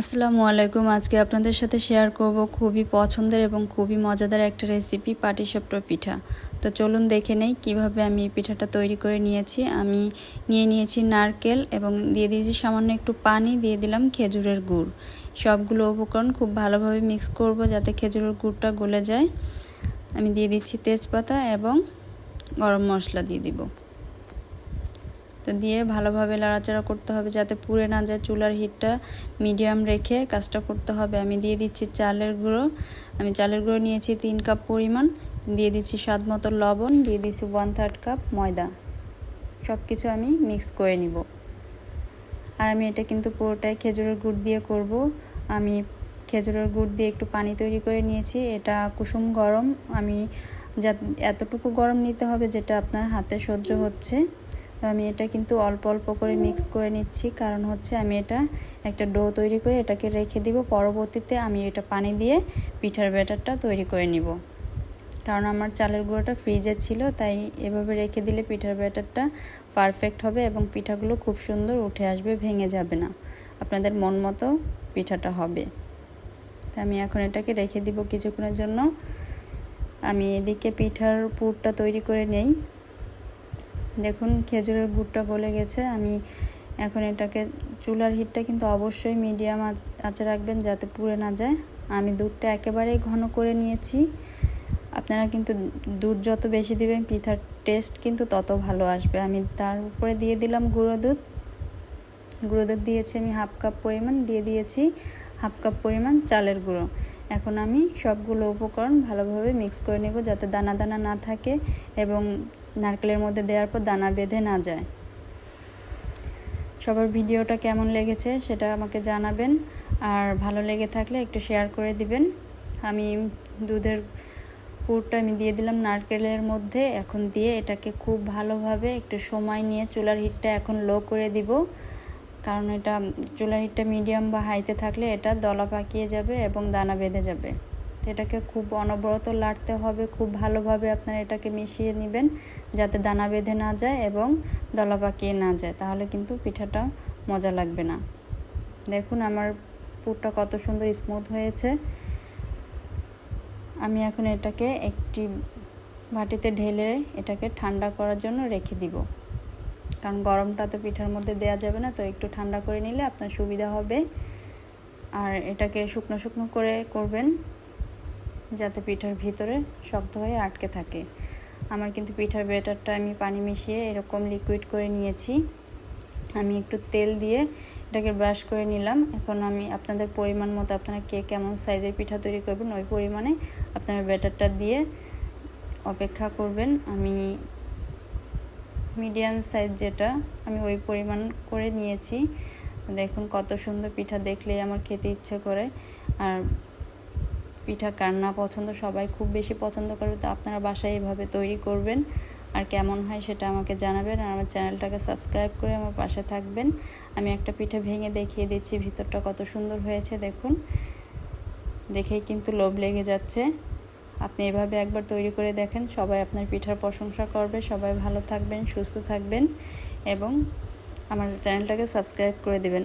আসসালামু আলাইকুম। আজকে আপনাদের সাথে শেয়ার করব খুবই পছন্দের এবং খুবই মজাদার একটা রেসিপি পাটিসাপটা পিঠা। তো চলুন দেখে নেই কীভাবে আমি এই পিঠাটা তৈরি করে নিয়েছি। আমি নিয়ে নিয়েছি নারকেল এবং দিয়ে দিয়েছি সামান্য একটু পানি, দিয়ে দিলাম খেজুরের গুড়। সবগুলো উপকরণ খুব ভালোভাবে মিক্স করব যাতে খেজুরের গুড়টা গলে যায়। আমি দিয়ে দিচ্ছি তেজপাতা এবং গরম মশলা দিয়ে দিব। তো দিয়ে ভালোভাবে লাড়াচাড়া করতে হবে যাতে পুড়ে না যায় চুলার হিটটা মিডিয়াম রেখে কাজটা করতে হবে। আমি দিয়ে দিচ্ছি চালের গুঁড়ো। আমি চালের গুঁড়ো নিয়েছি তিন কাপ পরিমাণ। দিয়ে দিচ্ছি স্বাদ মতো লবণ। দিয়ে দিচ্ছি ওয়ান থার্ড কাপ ময়দা। সব কিছু আমি মিক্স করে নিব। আর আমি এটা কিন্তু পুরোটাই খেজুরের গুড় দিয়ে করব। আমি খেজুরের গুড় দিয়ে একটু পানি তৈরি করে নিয়েছি। এটা কুসুম গরম। আমি যা, এতটুকু গরম নিতে হবে যেটা আপনার হাতে সহ্য হচ্ছে। তো আমি এটা কিন্তু অল্প অল্প করে মিক্স করে নিচ্ছি। কারণ হচ্ছে আমি এটা একটা ডো তৈরি করে এটাকে রেখে দিব। পরবর্তীতে আমি এটা পানি দিয়ে পিঠার ব্যাটারটা তৈরি করে নিব। কারণ আমার চালের গুঁড়োটা ফ্রিজে ছিল, তাই এভাবে রেখে দিলে পিঠার ব্যাটারটা পারফেক্ট হবে এবং পিঠাগুলো খুব সুন্দর উঠে আসবে, ভেঙে যাবে না। আপনাদের মন মতো পিঠাটা হবে। তা আমি এখন এটাকে রেখে দিব কিছুক্ষণের জন্য। আমি এদিকে পিঠার পুরটা তৈরি করে নেই। দেখুন, খেজুরের গুড়টা গলে গেছে। আমি এখন এটাকে, চুলার হিটটা কিন্তু অবশ্যই মিডিয়াম আঁচে রাখবেন যাতে পুড়ে না যায়। আমি দুধটা একেবারেই ঘন করে নিয়েছি। আপনারা কিন্তু দুধ যত বেশি দিবেন, পিঠার টেস্ট কিন্তু তত ভালো আসবে। আমি তার উপরে দিয়ে দিলাম গুঁড়ো দুধ। গুঁড়ো দুধ দিয়েছি আমি হাফ কাপ পরিমাণ, দিয়ে দিয়েছি হাফ কাপ পরিমাণ চালের গুঁড়ো। এখন আমি সবগুলো উপকরণ ভালোভাবে মিক্স করে নেব যাতে দানা দানা না থাকে এবং নারকেলের মধ্যে দেওয়ার পর দানা বেঁধে না যায়। সবার ভিডিওটা কেমন লেগেছে সেটা আমাকে জানাবেন। আর ভালো লেগে থাকলে একটু শেয়ার করে দিবেন। আমি দুধের পুরটা আমি দিয়ে দিলাম নারকেলের মধ্যে। এখন দিয়ে এটাকে খুব ভালোভাবে একটু সময় নিয়ে চুলার হিটটা এখন লো করে দিব। কারণ এটা চুলার হিটটা মিডিয়াম বা হাইতে থাকলে এটা দলা পাকিয়ে যাবে এবং দানা বেঁধে যাবে। এটাকে খুব অনবরত লাড়তে হবে, খুব ভালোভাবে আপনারা এটাকে মিশিয়ে নেবেন যাতে দানা বেঁধে না যায় এবং দলা পাকিয়ে না যায়, তাহলে কিন্তু পিঠাটা মজা লাগবে না। দেখুন আমার পুরটা কত সুন্দর স্মুথ হয়েছে। আমি এখন এটাকে একটি বাটিতে ঢেলে এটাকে ঠান্ডা করার জন্য রেখে দিব। কারণ গরমটা তো পিঠার মধ্যে দেওয়া যাবে না, তো একটু ঠান্ডা করে নিলে আপনার সুবিধা হবে। আর এটাকে শুকনো শুকনো করে করবেন। যাতে পিঠার ভিতরে শক্ত হয়ে আটকে থাকে। আমার কিন্তু পিঠার ব্যাটারটা আমি পানি মিশিয়ে এরকম লিকুইড করে নিয়েছি। আমি একটু তেল দিয়ে এটাকে ব্রাশ করে নিলাম। এখন আমি আপনাদের পরিমাণ মতো আপনারা কে কেমন সাইজের পিঠা তৈরি করবেন ওই পরিমাণে আপনারা ব্যাটারটা দিয়ে অপেক্ষা করবেন। আমি মিডিয়াম সাইজ যেটা আমি ওই পরিমাণ করে নিয়েছি। দেখুন কত সুন্দর পিঠা দেখলেই আমার খেতে ইচ্ছে করে। আর পিঠা কার না পছন্দ, সবাই খুব বেশি পছন্দ করবে, তো আপনারা বাসায় এভাবে তৈরি করবেন। আর কেমন হয় সেটা আমাকে জানাবেন আর আমার চ্যানেলটাকে সাবস্ক্রাইব করে আমার পাশে থাকবেন। আমি একটা পিঠা ভেঙে দেখিয়ে দিচ্ছি, ভিতরটা কত সুন্দর হয়েছে, দেখুন। দেখেই কিন্তু লোভ লেগে যাচ্ছে। আপনি এভাবে একবার তৈরি করে দেখেন, সবাই আপনার পিঠার প্রশংসা করবে। সবাই ভালো থাকবেন, সুস্থ থাকবেন এবং আমার চ্যানেলটাকে সাবস্ক্রাইব করে দেবেন।